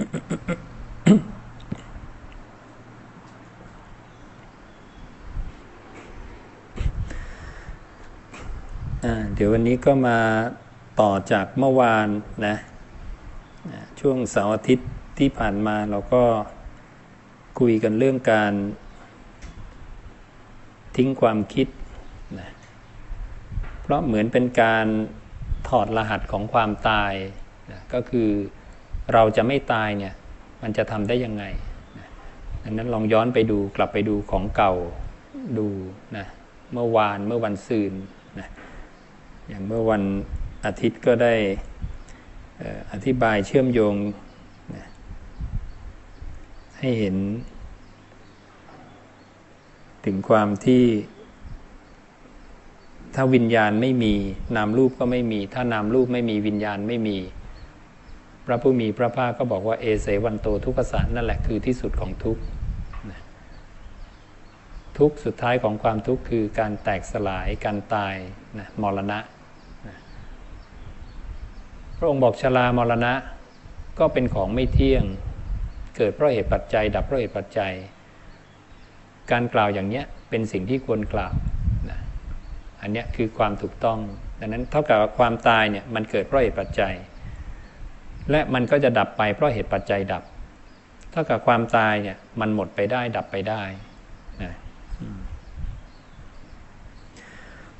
เดี๋ยววันนี้ก็มาต่อจากเมื่อวานนะช่วงเสาร์อาทิตย์ที่ผ่านมาเราก็คุยกันเรื่องการทิ้งความคิดนะเพราะเหมือนเป็นการถอดรหัสของความตายนะก็คือ เราจะไม่ตายเนี่ยมันจะทำได้ยังไงดังนั้นลองย้อนไปดูกลับไปดูของเก่าดูนะเมื่อวานเมื่อวันซืนนะอย่างเมื่อวันอาทิตย์ก็ได้อธิบายเชื่อมโยงนะให้เห็น ถึงความที่ ถ้าวิญญาณไม่มีนามรูปก็ไม่มี ถ้านามรูปไม่มีวิญญาณไม่มี ระผู้มีพระภาคก็บอกว่าเอเสวันโตทุกขสะนั่นแหละคือที่สุดของทุกข์ทุกข์สุดท้ายของความทุกข์คือการแตกสลายการตายนะมรณะพระองค์บอกชรามรณะก็เป็นของไม่เที่ยงเกิดเพราะเหตุปัจจัย ดับเพราะเหตุปัจจัย การกล่าวอย่างนี้เป็นสิ่งที่ควรกล่าวนะอันนี้คือความถูกต้อง ดังนั้นเท่ากับความตายเนี่ยมันเกิดเพราะเหตุปัจจัย และมันก็จะดับไปเพราะเหตุปัจจัยดับ เท่ากับความตายเนี่ยมันหมดไปได้ดับไปได้นะ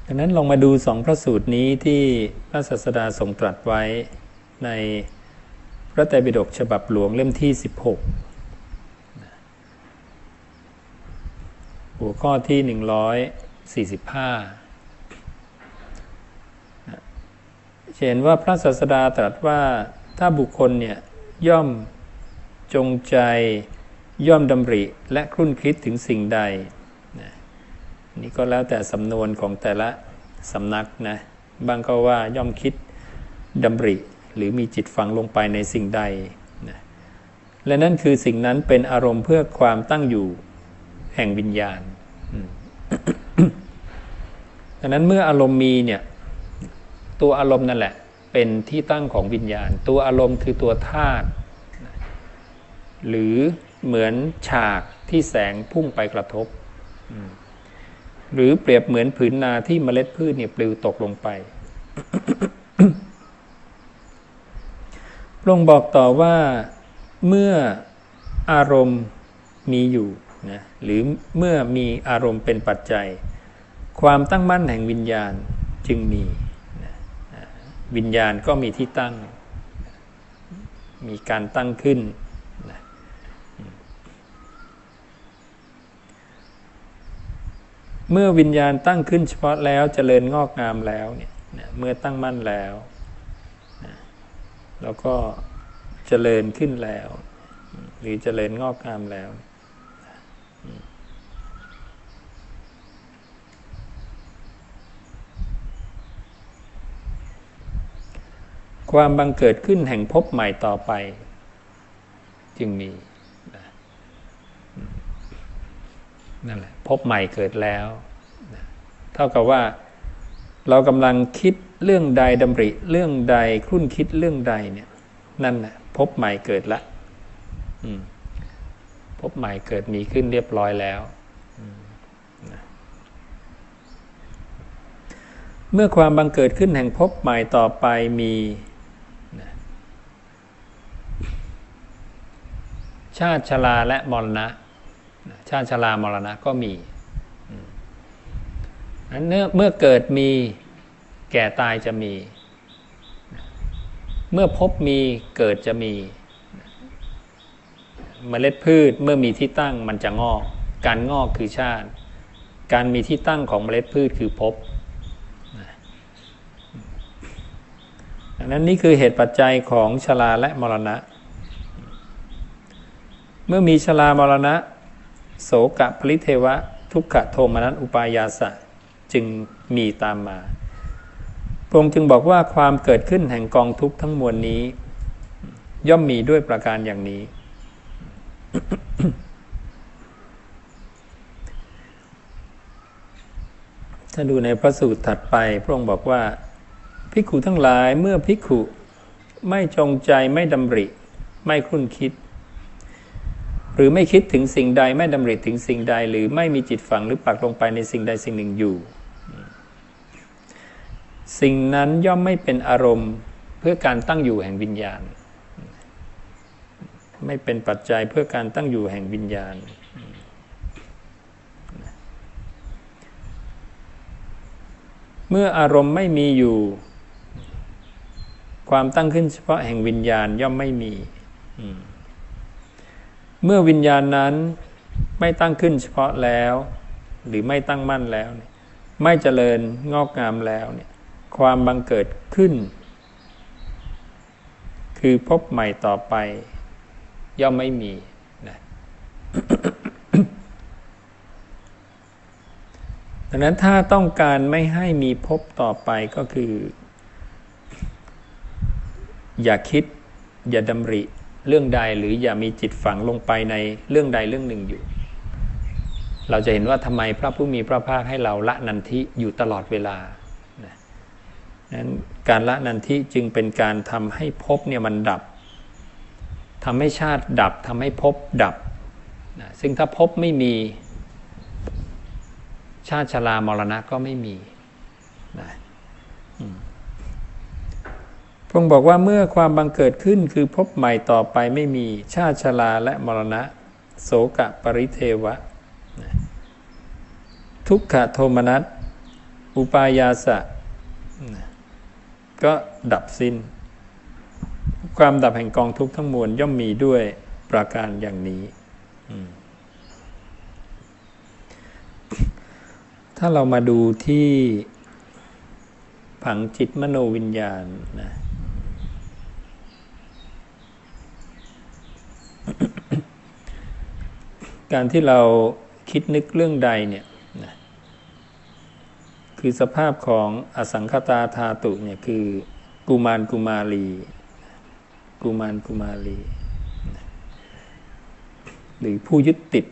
ดังนั้นลองมาดูสองพระสูตรนี้ที่พระศาสดาทรงตรัสไว้ในพระไตรปิฎกฉบับหลวงเล่มที่ 16 หัวข้อที่ 145 เห็นว่าพระศาสดาตรัสว่า ถ้าบุคคลเนี่ยย่อมจงใจย่อมดำริและครุ่นคิดถึงสิ่งใดนี่ก็แล้วแต่สำนวนของแต่ละสำนักนะบางก็ว่าย่อมคิดดำริ หรือมีจิตฝังลงไปในสิ่งใดนะและนั่นคือสิ่งนั้นเป็นอารมณ์เพื่อความตั้งอยู่แห่งวิญญาณดังนั้นเมื่ออารมณ์มีเนี่ยตัวอารมณ์นั่นแหละ เป็นที่ตั้งของวิญญาณ ตัวอารมณ์คือตัวธาตุหรือเหมือนฉากที่แสงพุ่งไปกระทบ หรือเปรียบเหมือนผืนนาที่เมล็ดพืชเนี่ยปลิวตกลงไปพระองค์บอกต่อว่าเมื่ออารมณ์มีอยู่นะหรือเมื่อมีอารมณ์เป็นปัจจัย ความตั้งมั่นแห่งวิญญาณจึงมี วิญญาณก็มีที่ตั้ง มีการตั้งขึ้น เมื่อวิญญาณตั้งขึ้นเฉพาะแล้วจเจริญงอกงามแล้วเนี่ยเมื่อตั้งมั่นแล้ว แล้วก็เจริญขึ้นแล้ว หรือเจริญงอกงามแล้ว ความบังเกิดขึ้นแห่งพบใหม่ต่อไป จึงมีนั่นแหละพบใหม่เกิดแล้วเท่ากับว่าเรากำลังคิดเรื่องใดดำริ เรื่องใดคุ้นคิดเรื่องใดเนี่ย นั่นแหละพบใหม่เกิดละพบใหม่เกิดมีขึ้นเรียบร้อยแล้ว เมื่อความบังเกิดขึ้นแห่งพบใหม่ต่อไปมี ชาติชลาและมรณะ ชาติชรามรณะก็มีนั้นเมื่อเกิดมีแก่ตายจะมี เมื่อพบมีเกิดจะมีเมล็ดพืชเมื่อมีที่ตั้งมันจะงอก การงอกคือชาติ การมีที่ตั้งของเมล็ดพืชคือพบดังนั้นนี่คือเหตุปัจจัยของชราและมรณะ เมื่อมีชรามรณะ โสกะปริเทวะ ทุกขโทมนัสอุปายาสะจึงมีตามมาพระองค์จึงบอกว่าความเกิดขึ้นแห่งกองทุกข์ทั้งมวลนี้ ย่อมมีด้วยประการอย่างนี้ ถ้าดูในพระสูตรถัดไป พระองค์บอกว่าภิกขุทั้งหลายเมื่อภิกขุไม่จงใจไม่ดำริ ไม่คุ้นคิด รือไม่คิดถึงสิ่งใดไม่ดำริถึงสิ่งใด หรือไม่มีจิตฝังหรือปักลงไปในสิ่งใดสิ่งหนึ่งอยู่ สิ่งนั้นย่อมไม่เป็นอารมณ์เพื่อการตั้งอยู่แห่งวิญญาณ ไม่เป็นปัจจัยเพื่อการตั้งอยู่แห่งวิญญาณ เมื่ออารมณ์ไม่มีอยู่ ความตั้งขึ้นเฉพาะแห่งวิญญาณย่อมไม่มี เมื่อวิญญาณนั้นไม่ตั้งขึ้นเฉพาะแล้ว หรือไม่ตั้งมั่นแล้ว ไม่เจริญงอกงามแล้วเนี่ยความบังเกิดขึ้น คือพบใหม่ต่อไป ย่อมไม่มีนะดังนั้นถ้าต้องการไม่ให้มีพบต่อไปก็คือ อย่าคิด อย่าดำริ เรื่องใดหรืออย่ามีจิตฝังลงไปในเรื่องใดเรื่องหนึ่งอยู่ เราจะเห็นว่าทำไมพระผู้มีพระภาคให้เราละนันทิอยู่ตลอดเวลานั้นการละนันทิจึงเป็นการทำให้ภพเนี่ยมันดับทำให้ชาติดับทำให้ภพดับนะซึ่งถ้าภพไม่มีชาติชรามรณะก็ไม่มีนะ พระองค์บอกว่าเมื่อความบังเกิดขึ้นคือพบใหม่ต่อไปไม่มีชาติชราและมรณะ โสกะปริเทวะ ทุกขโทมนัสอุปายาสะ ก็ดับสิ้น ความดับแห่งกองทุกข์ทั้งมวลย่อมมีด้วยประการอย่างนี้ถ้าเรามาดูที่ผังจิตมโนวิญญาณนะ การที่เราคิดนึกเรื่องใดเนี่ยนะคือสภาพของอสังคตาธาตุเนี่ยคือกุมารกุมารี กุมารกุมารี หรือผู้ยึดติด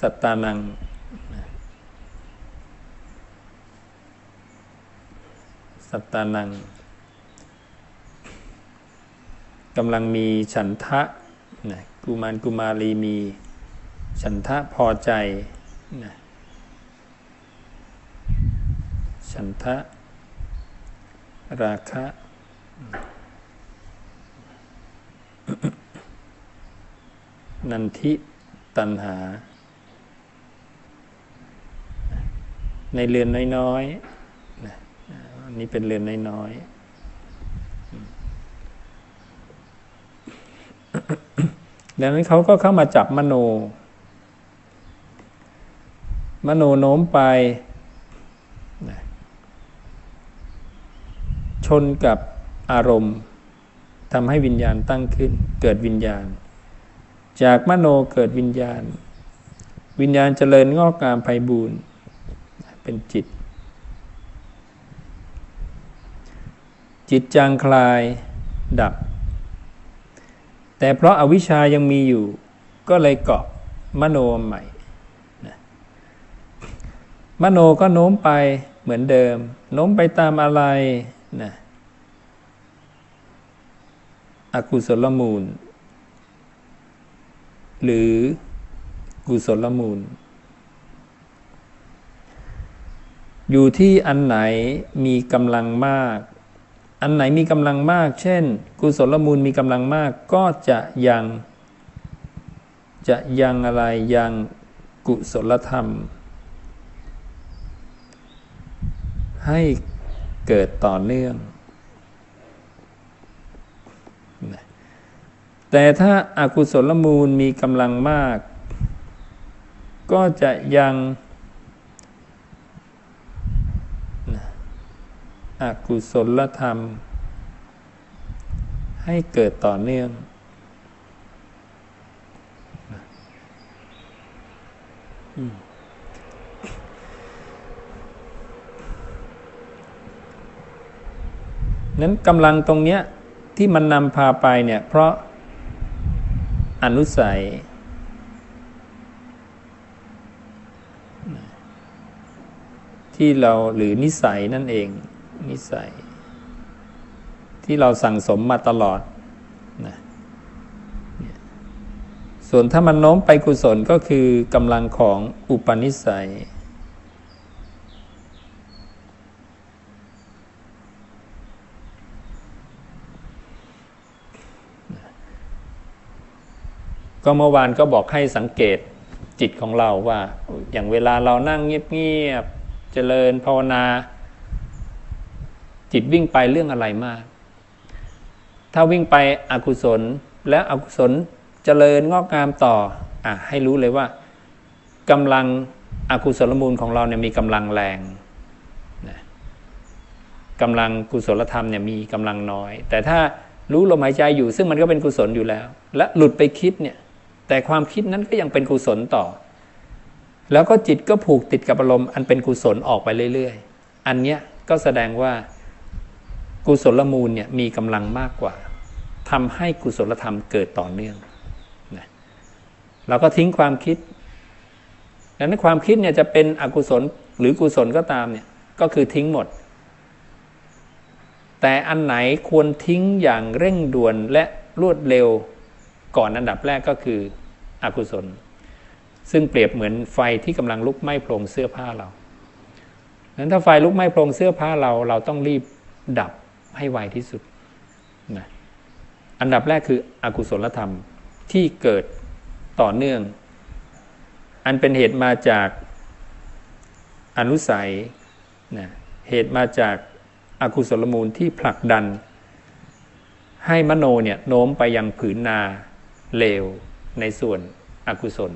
สัตตานัง สัตตานังกำลังมีฉันทะนะ กุมารกุมารีมี ฉันทะพอใจนะฉันทะ ราคะ นันทิตันหา ในเรือนน้อยๆนี่เป็นเรือนน้อยๆ ดังนั้นเขาก็เข้ามาจับมโน มโนโน้มไป ชนกับอารมณ์ทำให้วิญญาณตั้งขึ้น เกิดวิญญาณ จากมโนเกิดวิญญาณ วิญญาณเจริญงอกงามไพบูรณ์เป็นจิต จิตจางคลายดับ แต่เพราะอาวิชายังมีอยู่ ก็เลยเกาะมโนใหม่นะมโนก็โน้มไปเหมือนเดิม โน้มไปตามอะไรนะอกุศลมูล หรือกุศลมูล อยู่ที่อันไหนมีกำลังมาก อันไหนมีกำลังมาก เช่น กุศลมูลมีกำลังมากก็จะยัง จะยังอะไรยังกุศลธรรม ให้เกิดต่อเนื่อง แต่ถ้าอากุศลมูลมีกำลังมาก ก็จะยัง อกุศลธรรม ให้เกิดต่อเนื่อง นั้นกำลังตรงเนี้ยที่มันนำพาไปเนี่ย เพราะอนุสัยที่เราหรือนิสัยนั่นเอง นิสัย ที่เราสั่งสมมาตลอดนะส่วนถ้ามันโน้มไปกุศลก็คือกำลังของอุปนิสัย ก็เมื่อวานก็บอกให้สังเกตจิตของเราว่า อย่างเวลาเรานั่งเงียบๆเจริญภาวนา จิตวิ่งไปเรื่องอะไรมาก ถ้าวิ่งไปอกุศลและอกุศลเจริญงอกงามต่ออะให้รู้เลยว่ากำลังอกุศลมูลของเราเนี่ยมีกำลังแรงนะกำลังกุศลธรรมเนี่ยมีกำลังน้อย แต่ถ้ารู้ลมหายใจอยู่ ซึ่งมันก็เป็นกุศลอยู่แล้ว และหลุดไปคิดเนี่ย แต่ความคิดนั้นก็ยังเป็นกุศลต่อ แล้วก็จิตก็ผูกติดกับอารมณ์อันเป็นกุศลออกไปเรื่อย ๆ อันเนี้ยก็แสดงว่า กุศลมูลเนี่ยมีกำลังมากกว่าทำให้กุศลธรรมเกิดต่อเนื่องนะเราก็ทิ้งความคิดดังนั้นความคิดเนี่ยจะเป็นอกุศลหรือกุศลก็ตามเนี่ยก็คือทิ้งหมด แต่อันไหนควรทิ้งอย่างเร่งด่วนและรวดเร็วก่อนอันดับแรกก็คืออกุศล ซึ่งเปรียบเหมือนไฟที่กำลังลุกไหม้โพรงเสื้อผ้าเรานั้นถ้าไฟลุกไหม้โพรงเสื้อผ้าเราเราต้องรีบดับ ให้ไวที่สุดนะอันดับแรกคืออกุศลธรรมที่เกิดต่อเนื่อง อันเป็นเหตุมาจากอนุสัยนะเหตุมาจากอากุศลมูลที่ผลักดัน ให้มโนเนี่ยโน้มไปยังผืนนาเลวในส่วนอกุศล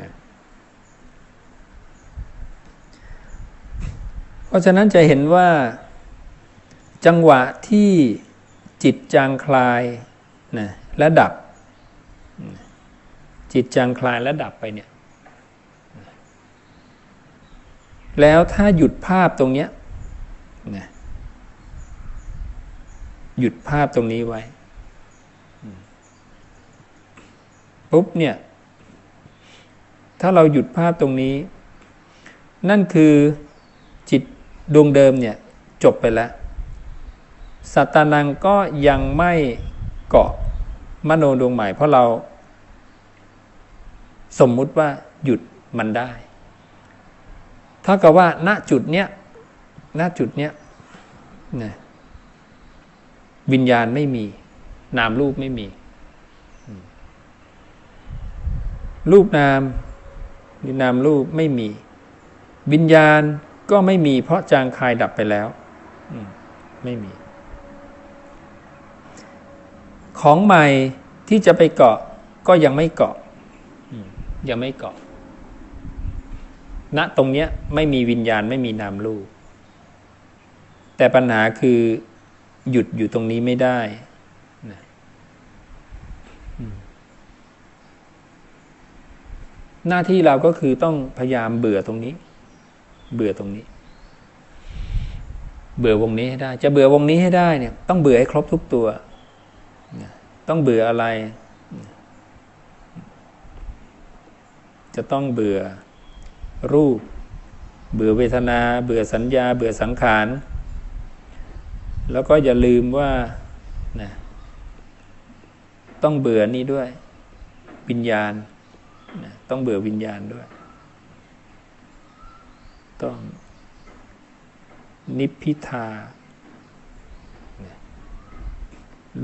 นะเพราะฉะนั้นจะเห็นว่า จังหวะที่จิตจางคลายนะและดับ จิตจางคลายและดับไปเนี่ยแล้วถ้าหยุดภาพตรงเนี้ยนะหยุดภาพตรงนี้ไว้ปุ๊บเนี่ยถ้าเราหยุดภาพตรงนี้ นั่นคือจิตดวงเดิมเนี่ยจบไปแล้ว สัตานังก็ยังไม่เกาะมโนดวงใหม่ เพราะเรา สมมุติว่าหยุดมันได้ถ้ากับว่า ณจุดเนี้ยณจุดเนี้ยนะวิญญาณไม่มี นามรูปไม่มี รูปนามหรือนามรูปไม่มี วิญญาณก็ไม่มี เพราะจางคายดับไปแล้วไม่มี ของใหม่ที่จะไปเกาะก็ยังไม่เกาะยังไม่เกาะณตรงเนี้ยไม่มีวิญญาณไม่มีนามรูปแต่ปัญหาคือหยุดอยู่ตรงนี้ไม่ได้นะหน้าที่เราก็คือต้องพยายามเบื่อตรงนี้ เบื่อตรงนี้ เบื่อวงนี้ให้ได้ จะเบื่อวงนี้ให้ได้เนี่ย ต้องเบื่อให้ครบทุกตัว ต้องเบื่ออะไร จะต้องเบื่อรูป เบื่อเวทนา เบื่อสัญญา เบื่อสังขาร แล้วก็อย่าลืมว่านะต้องเบื่อนี้ด้วย วิญญาณนะต้องเบื่อวิญญาณด้วย ต้องนิพพิทา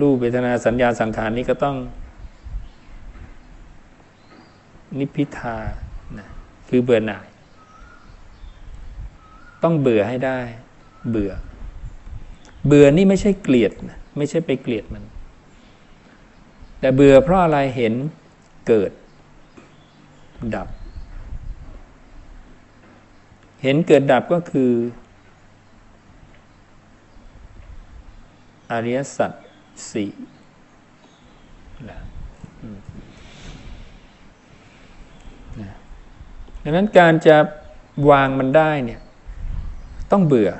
รูปเวทนาสัญญาสังขารนี้ก็ต้อง นิพพิทานะคือเบื่อหน่าย ต้องเบื่อให้ได้ เบื่อ เบื่อนี่ไม่ใช่เกลียดนะไม่ใช่ไปเกลียดมัน แต่เบื่อเพราะอะไรเห็นเกิด ดับ เห็นเกิดดับก็คือ อริยสัจ สี่ดังนั้นการจะวางมันได้เนี่ยต้องเบื่อ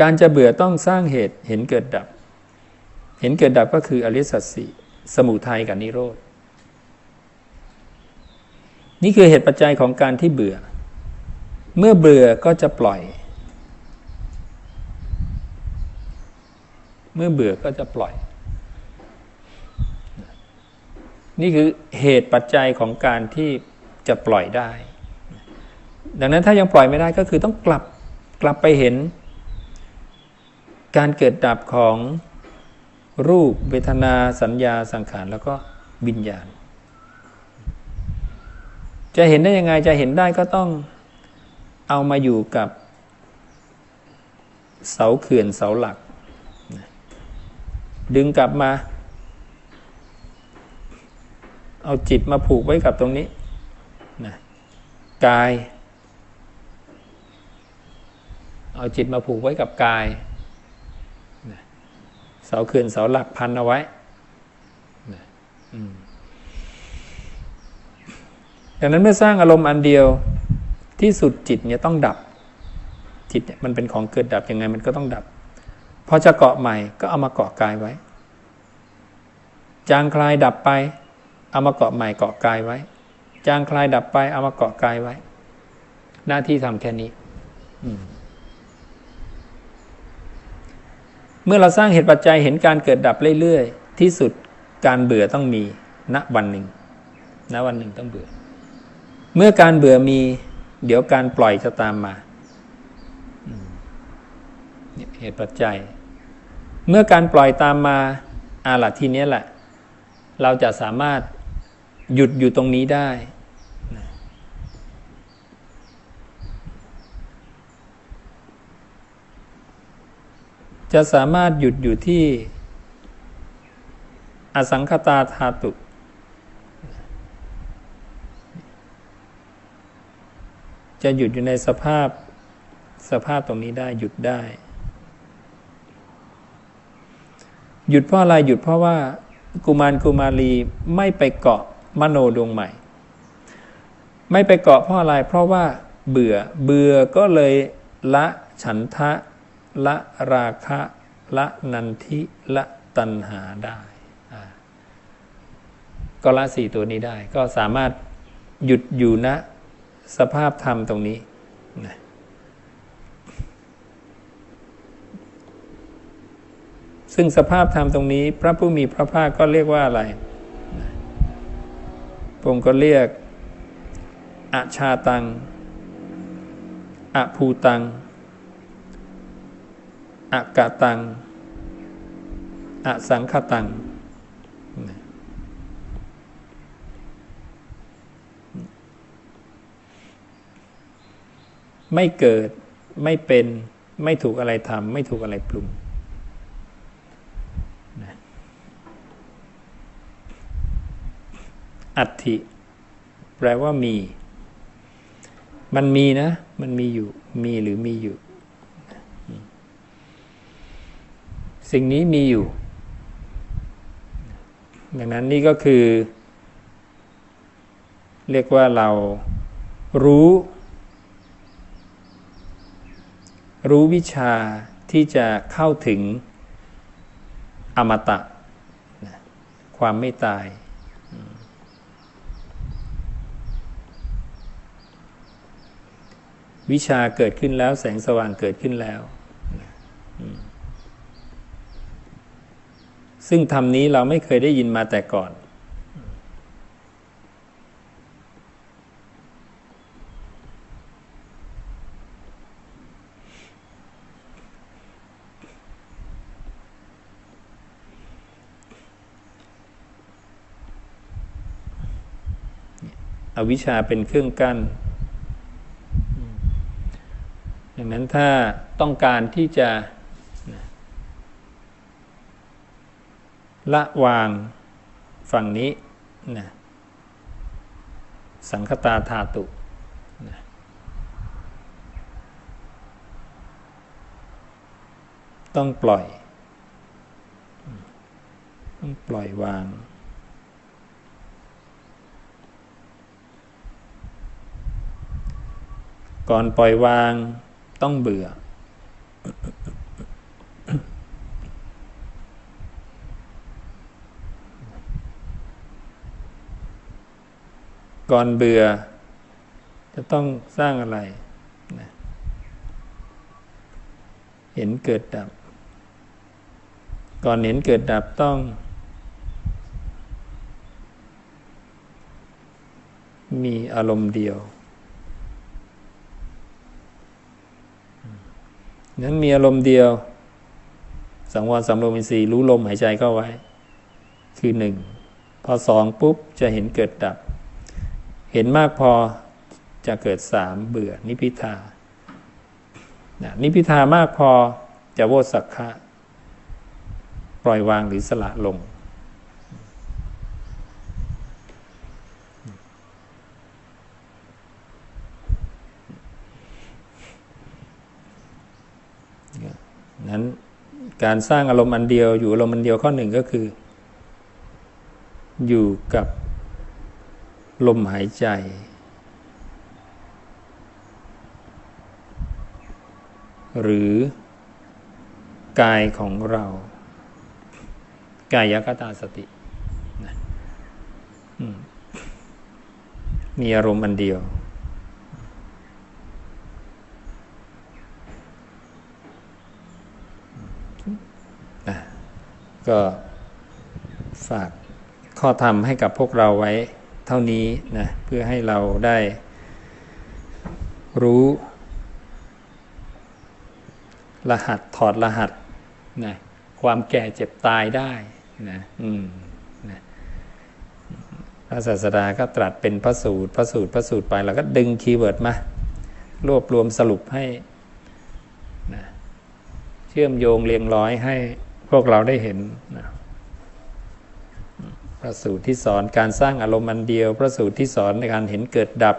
การจะเบื่อต้องสร้างเหตุเห็นเกิดดับ เห็นเกิดดับก็คืออริสัตสีสมุทัยกับนิโรธนี่คือเหตุปัจจัยของการที่เบื่อ เมื่อเบื่อก็จะปล่อย เมื่อเบื่อก็จะปล่อย นี่คือเหตุปัจจัยของการที่จะปล่อยได้ ดังนั้นถ้ายังปล่อยไม่ได้ก็คือต้องกลับกลับไปเห็น การเกิดดับของรูปเวทนาสัญญาสังขารแล้วก็วิญญาณ จะเห็นได้ยังไงจะเห็นได้ก็ต้องเอามาอยู่กับ เสาเขื่อนเสาหลัก ดึงกลับมา เอาจิตมาผูกไว้กับตรงนี้นะกาย เอาจิตมาผูกไว้กับกายนะเสาเขื่อนเสาหลักพันเอาไว้นะดังนั้นเมื่อสร้างอารมณ์อันเดียวที่สุดจิตเนี่ยต้องดับ จิตเนี่ยมันเป็นของเกิดดับยังไงมันก็ต้องดับ พอจะเกาะใหม่ก็เอามาเกาะกายไว้ จางคลายดับไป เอามาเกาะใหม่เกาะกายไว้ จางคลายดับไป เอามาเกาะกายไว้ หน้าที่ทำแค่นี้เมื่อเราสร้างเหตุปัจจัยเห็นการเกิดดับเรื่อยๆ ที่สุดการเบื่อต้องมีณวันหนึ่งณวันหนึ่งต้องเบื่อ เมื่อการเบื่อมี เดี๋ยวการปล่อยจะตามมา เหตุปัจจัย เมื่อการปล่อยตามมาอาล่ะทีนี้แหละ เราจะสามารถหยุดอยู่ตรงนี้ได้จะสามารถหยุดอยู่ที่ อสังคตาธาตุ จะหยุดอยู่ในสภาพสภาพตรงนี้ได้หยุดได้ หยุดเพราะอะไรหยุดเพราะว่ากุมารกุมารีไม่ไปเกาะมโนดวงใหม่ ไม่ไปเกาะเพราะอะไรเพราะว่าเบื่อเบื่อก็เลยละฉันทะ ละราคะ ละนันทิ ละตัณหาได้ก็ละสี่ตัวนี้ได้ ก็สามารถหยุดอยู่ณนะสภาพธรรมตรงนี้นะ ซึ่งสภาพธรรมตรงนี้ พระผู้มีพระภาคก็เรียกว่าอะไรพระองค์ก็เรียกอาชาตังอภูตังอากาตังอสังคตัง ไม่เกิดไม่เป็นไม่ถูกอะไรทำไม่ถูกอะไรปรุง อัติ แปลว่ามี มันมีนะ มันมีอยู่ มีหรือมีอยู่ สิ่งนี้มีอยู่ ดังนั้นนี่ก็คือ เรียกว่าเรารู้ รู้วิชาที่จะเข้าถึงอมตะ ความไม่ตาย วิชาเกิดขึ้นแล้วแสงสว่างเกิดขึ้นแล้ว ซึ่งธรรมนี้เราไม่เคยได้ยินมาแต่ก่อน อวิชชาเป็นเครื่องกั้น ดังนั้น ถ้าต้องการที่จะละวางฝั่งนี้นะสังคตาธาตุนะต้องปล่อย ต้องปล่อยวาง ก่อนปล่อยวาง ต้องเบื่อ ก่อนเบื่อ จะต้องสร้างอะไรนะเห็นเกิดดับ ก่อนเห็นเกิดดับต้อง มีอารมณ์เดียว นั้นมีอารมณ์เดียว สังวรสำรวมอินทรีย์รู้ลมหายใจเข้าไว้ คือหนึ่งพอสองปุ๊บจะเห็นเกิดดับ เห็นมากพอจะเกิดสามเบื่อนิพิทานิพิทามากพอจะโวสักขะปล่อยวางหรือสละลง นั้น การสร้างอารมณ์อันเดียว อยู่อารมณ์อันเดียวข้อหนึ่งก็คือ อยู่กับลมหายใจ หรือกายของเรา กายกตาสตินะมีอารมณ์อันเดียว ก็ฝากข้อธรรมให้กับพวกเราไว้เท่านี้นะเพื่อให้เราได้รู้ รหัสถอดรหัสนะความแก่เจ็บตายได้นะอืมนะพระศาสดาก็ตรัสเป็นพระสูตร พระสูตร พระสูตรไปเราก็ดึงคีย์เวิร์ดมารวบรวมสรุปให้นะเชื่อมโยงเรียงร้อยให้ วกเราได้เห็นนะพระสูตรที่สอนการสร้างอารมณ์อันเดียว พระสูตรที่สอนในการเห็นเกิดดับ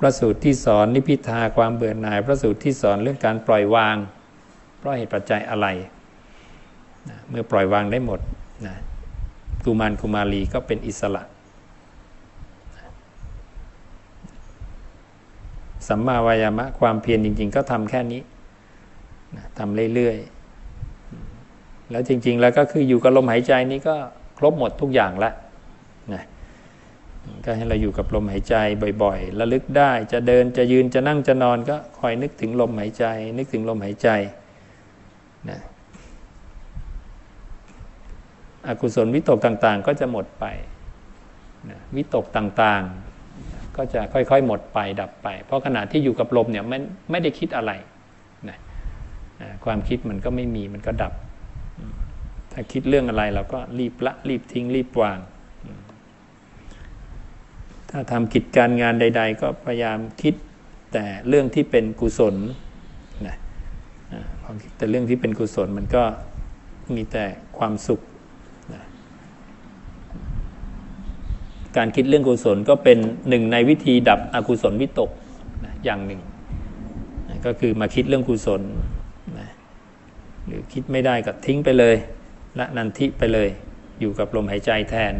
พระสูตรที่สอนนิพิทาความเบื่อหน่าย พระสูตรที่สอนเรื่องการปล่อยวาง เพราะเหตุปัจจัยอะไรนะเมื่อปล่อยวางได้หมดนะกุมารกุมารีก็เป็นอิสระสัมมาวายามะความเพียรจริง ๆ ก็ทำแค่นี้ทำเรื่อยๆ แล้วจริง ๆ แล้วก็คืออยู่กับลมหายใจนี้ก็ครบหมดทุกอย่างละนะก็ให้เราอยู่กับลมหายใจบ่อยๆระลึกได้จะเดินจะยืนจะนั่งจะนอนก็คอยนึกถึงลมหายใจ นึกถึงลมหายใจนะอกุศลวิตกต่างๆ ก็จะหมดไปนะวิตกต่างๆ ก็จะค่อยๆ หมดไปดับไป เพราะขณะที่อยู่กับลมเนี่ยไม่ไม่ได้คิดอะไรนะความคิดมันก็ไม่มีมันก็ดับ ถ้าคิดเรื่องอะไรเราก็รีบละรีบทิ้งรีบวาง ถ้าทำกิจการงานใด ๆ ก็พยายามคิดแต่เรื่องที่เป็นกุศลนะพอคิดแต่เรื่องที่เป็นกุศลมันก็มีแต่ความสุขนะการคิดเรื่องกุศลก็เป็นหนึ่งในวิธีดับอกุศลวิตกนะอย่างหนึ่งนะก็คือมาคิดเรื่องกุศลนะหรือคิดไม่ได้ก็ทิ้งไปเลย ละนันทิไปเลย อยู่กับลมหายใจแทน